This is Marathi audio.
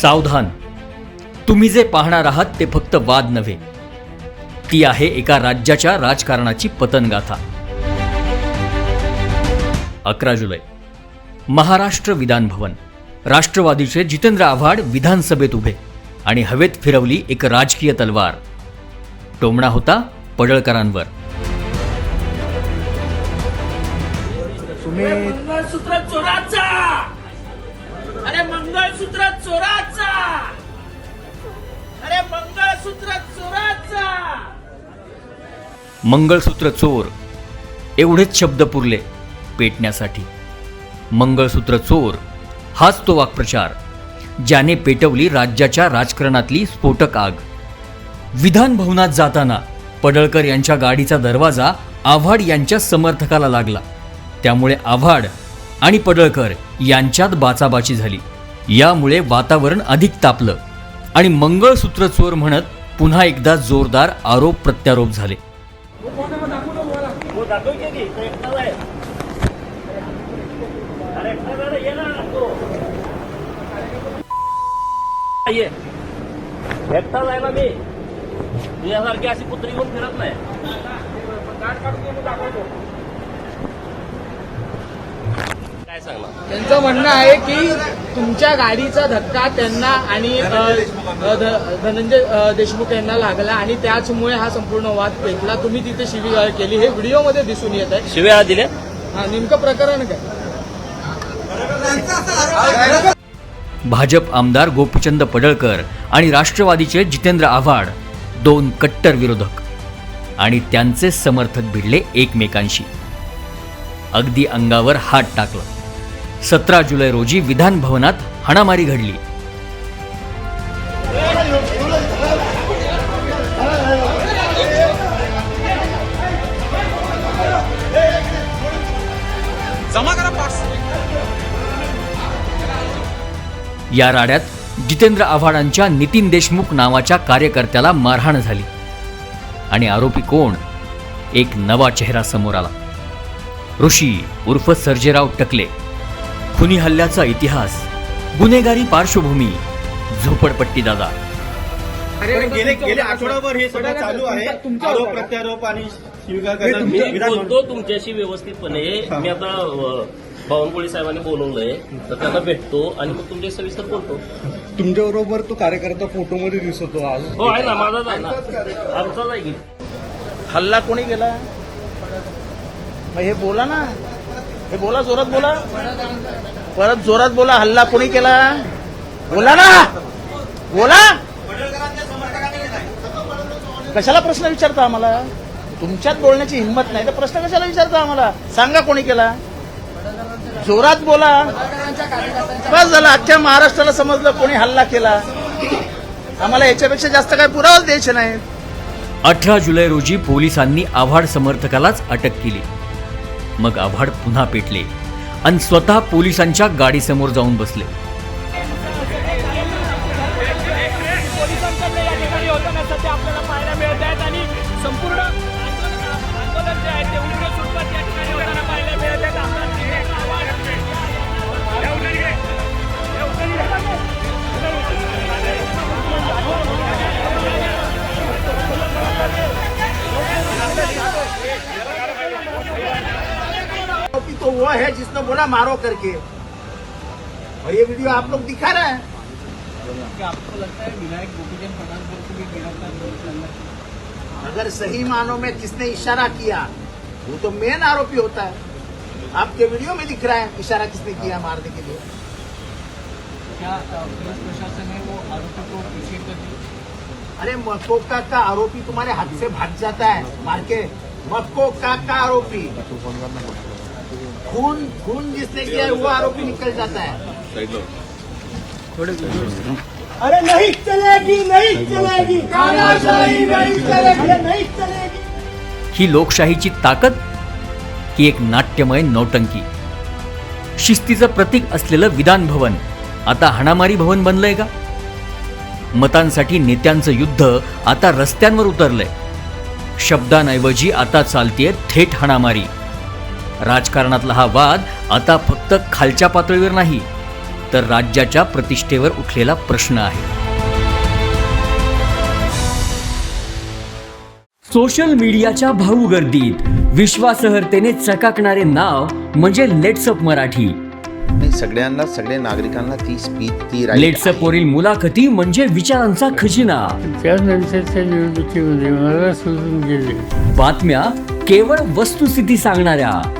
सावधान. तुम्ही जे पाहणार आहात ते फक्त वाद नव्हे. ती आहे एका राज्याच्या राजकारणाची पतनगाथा. अकरा जुलै. महाराष्ट्र विधान भवन. राष्ट्रवादीचे जितेंद्र आव्हाड विधानसभेत उभे आणि हवेत फिरवली एक राजकीय तलवार. टोमणा होता पडळकरांवर. तुम्ही मंगळसूत्र चोर. एवढेच शब्द पुरले पेटण्यासाठी. मंगळसूत्र चोर हाच तो वाक्प्रचार ज्याने पेटवली राज्याच्या राजकारणातली स्फोटक आग. विधान भवनात जाताना पडळकर यांच्या गाडीचा दरवाजा आव्हाड यांच्या समर्थकाला लागला. त्यामुळे आव्हाड आणि पडळकर यांच्यात बाचाबाची झाली. यामुळे वातावरण अधिक तापलं आणि मंगळसूत्र चोर म्हणत पुन्हा एकदा जोरदार आरोप प्रत्यारोप झाले. हो दाखव की एकटाच आहे. अरे एकटाच ये ना तो. ये. एकटाच आहे ना मी. तुझ्यासारखी अशी कुत्री घेऊन फिरत नाही. काय सांगणार त्यांचं म्हणणं आहे की तुमच्या गाडीचा धक्का त्यांना आणि धनंजय देशमुख यांना लागला आणि त्याचमुळे हा संपूर्ण वाद पेटला. तुम्ही तिथे शिवीगाळ केली. हे व्हिडिओमध्ये दिसून येत आहे. शिव्या दिल्या? हा नेमकं प्रकरण काय? भाजप आमदार गोपीचंद पडळकर आणि राष्ट्रवादीचे जितेंद्र आव्हाड दोन कट्टर विरोधक आणि त्यांचे समर्थक भिडले एकमेकांशी. अगदी अंगावर हात टाकला. सतरा जुलै रोजी विधान भवनात हाणामारी घडली. या राड्यात जितेंद्र आव्हाडांच्या नितीन देशमुख नावाच्या कार्यकर्त्याला मारहाण झाली. आणि आरोपी कोण? एक नवा चेहरा समोर आला. ऋषी उर्फ सर्जेराव टकले. खुनी हल्ल्याचा इतिहास गुन्हेगारी पार्श्वभूमी झोपडपट्टी दादा. गेले गेले आठवडाभर हे सगळं चालू आहे. आरोप प्रत्यारोप आणि मी बोलतो तुमच्याशी व्यवस्थितपणे मी आता बावनकुळे साहेबांनी बोलवलंय. तर त्यांना भेटतो आणि मग तुमच्या सविस्तर बोलतो. तुमच्या बरोबर तो कार्यकर्ता फोटोमध्ये दिसतो आज. हो आहे ना माझाच आहे ना. आमचाच आहे की. हल्ला कोणी केला? मग हे बोला ना. हे बोला जोरात बोला. परत जोरात बोला हल्ला कोणी केला? बोला ना! बोला! कशाला प्रश्न विचारता आम्हाला? तुमच्यात बोलण्याची हिंमत नाही तर प्रश्न कशाला विचारता आम्हाला? सांगा कोणी केला? जोरात बोला. बस झालं अख्ख्या महाराष्ट्राला समजलं कोणी हल्ला केला. आम्हाला याच्यापेक्षा जास्त काय पुरावाच द्यायचे नाहीत. अठरा जुलै रोजी पोलिसांनी आव्हाड समर्थकालाच अटक केली. मग आव्हाड पुन्हा पेटले आणि स्वतः पोलिसांच्या गाडीसमोर जाऊन बसले आपल्याला पाहायला मिळत आहेत आणि संपूर्ण है जिसने बोला मारो करके। और ये वीडियो आप लोग दिखा रहे हैं। अगर सही मानों में किसने इशारा किया वो तो मेन आरोपी होता है। आपके वीडियो में दिख रहा है इशारा किसने किया मारने के लिए। क्या पुलिस प्रशासन ने वो आरोपी को अरे मक्कोका का आरोपी तुम्हारे हाथ से भाग जाता है मार के। मक्कोका का आरोपी। खून खून जिसने किया है वो आरोपी निकल जाता है। अरे नहीं चलेगी नहीं चलेगी। तानाशाही नहीं चलेगी। नहीं चलेगी। ही लोकशाहीची ताकद की एक नाट्यमय नौटंकी। शिस्तीचं प्रतीक असलेलं विधान भवन आता हाणामारी भवन बनलंय का? मतांसाठी नेत्यांचं युद्ध आता रस्त्यांवर उतरलंय. शब्दांऐवजी आता चालतीये थेट हाणामारी. राजकारणातला हा वाद आता फक्त खालच्या पातळीवर नाही तर राज्याच्या प्रतिष्ठेवर उठलेला प्रश्न आहे. सोशल मीडियाच्या भाऊ गर्दीत विश्वासहर्तेने चकाकणारे नाव म्हणजे लेट्सअप मराठी. नाही सगळ्यांना सगळ्या नागरिकांना ती स्पीच ती right लेट्सअप. वरील मुलाखती म्हणजे विचारांचा खजिना. त्यानंतरच्या निवडणुकीमध्ये मला सोडून गेले. बातम्या केवळ वस्तुस्थिती सांगणाऱ्या.